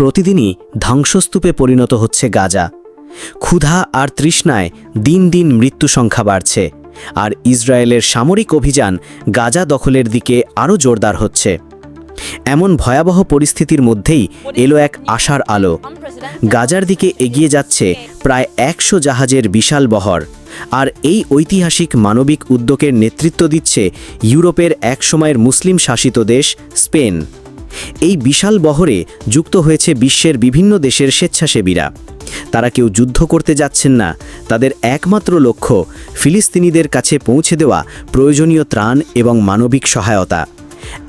প্রতিদিনই ধ্বংসস্তূপে পরিণত হচ্ছে গাজা। ক্ষুধা আর তৃষ্ণায় দিন দিন মৃত্যু সংখ্যা বাড়ছে, আর ইসরায়েলের সামরিক অভিযান গাজা দখলের দিকে আরও জোরদার হচ্ছে। এমন ভয়াবহ পরিস্থিতির মধ্যেই এলো এক আশার আলো। গাজার দিকে এগিয়ে যাচ্ছে প্রায় একশো জাহাজের বিশাল বহর, আর এই ঐতিহাসিক মানবিক উদ্যোগের নেতৃত্ব দিচ্ছে ইউরোপের একসময়ের মুসলিম শাসিত দেশ স্পেন। এই বিশাল বহরে যুক্ত হয়েছে বিশ্বের বিভিন্ন দেশের স্বেচ্ছাসেবীরা। তারা কেউ যুদ্ধ করতে যাচ্ছেন না, তাদের একমাত্র লক্ষ্য ফিলিস্তিনিদের কাছে পৌঁছে দেওয়া প্রয়োজনীয় ত্রাণ এবং মানবিক সহায়তা।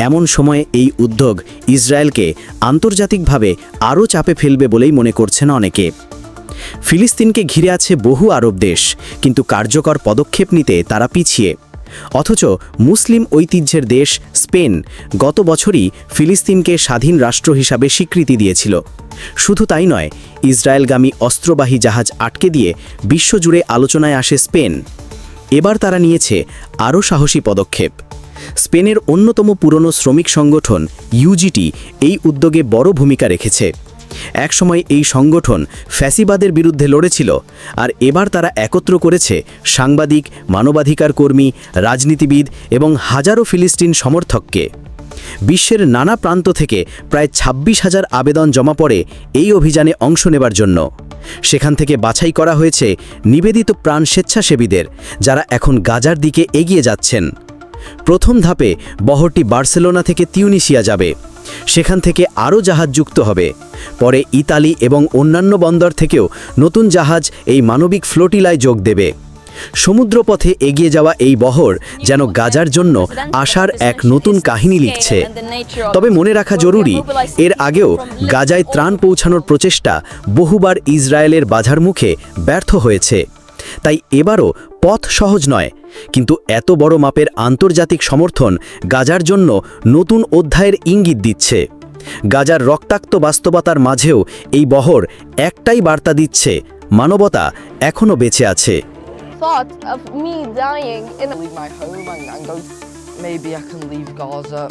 এমন সময়ে এই উদ্যোগ ইসরায়েলকে আন্তর্জাতিকভাবে আরও চাপে ফেলবে বলেই মনে করছেন অনেকে। ফিলিস্তিনকে ঘিরে আছে বহু আরব দেশ, কিন্তু কার্যকর পদক্ষেপ নিতে তারা পিছিয়ে। অথচ মুসলিম ঐতিহ্যের দেশ স্পেন গত বছরই ফিলিস্তিনকে স্বাধীন রাষ্ট্র হিসাবে স্বীকৃতি দিয়েছিল। শুধু তাই নয়, ইসরায়েলগামী অস্ত্রবাহী জাহাজ আটকে দিয়ে বিশ্বজুড়ে আলোচনায় আসে স্পেন। এবার তারা নিয়েছে আরও সাহসী পদক্ষেপ। স্পেনের অন্যতম পুরনো শ্রমিক সংগঠন ইউজিটি এই উদ্যোগে বড় ভূমিকা রেখেছে। একসময় এই সংগঠন ফ্যাসিবাদের বিরুদ্ধে লড়েছিল, আর এবার তারা একত্র করেছে সাংবাদিক, মানবাধিকার কর্মী, রাজনীতিবিদ এবং হাজারো ফিলিস্তিন সমর্থককে। বিশ্বের নানা প্রান্ত থেকে প্রায় ২৬ হাজার আবেদন জমা পড়ে এই অভিযানে অংশ নেবার জন্য। সেখান থেকে বাছাই করা হয়েছে নিবেদিত প্রাণ স্বেচ্ছাসেবীদের, যারা এখন গাজার দিকে এগিয়ে যাচ্ছেন। প্রথম ধাপে বহরটি বার্সেলোনা থেকে তিউনিসিয়া যাবে। সেখান থেকে আরও জাহাজ যুক্ত হবে। পরে ইতালি এবং অন্যান্য বন্দর থেকেও নতুন জাহাজ এই মানবিক ফ্লোটিলায় যোগ দেবে। সমুদ্রপথে এগিয়ে যাওয়া এই বহর যেন গাজার জন্য আশার এক নতুন কাহিনী লিখছে। তবে মনে রাখা জরুরি, এর আগেও গাজায় ত্রাণ পৌঁছানোর প্রচেষ্টা বহুবার ইসরায়েলের বাধার মুখে ব্যর্থ হয়েছে। তাই এবারও পথ সহজ নয় কিন্তু এত বড় মাপের আন্তর্জাতিক সমর্থন গাজার জন্য নতুন অধ্যায়ের ইঙ্গিত দিচ্ছে গাজার রক্তাক্ত বাস্তবতার মাঝেও এই বহর একটাই বার্তা দিচ্ছে মানবতা এখনও বেঁচে আছে. Maybe I can leave Gaza.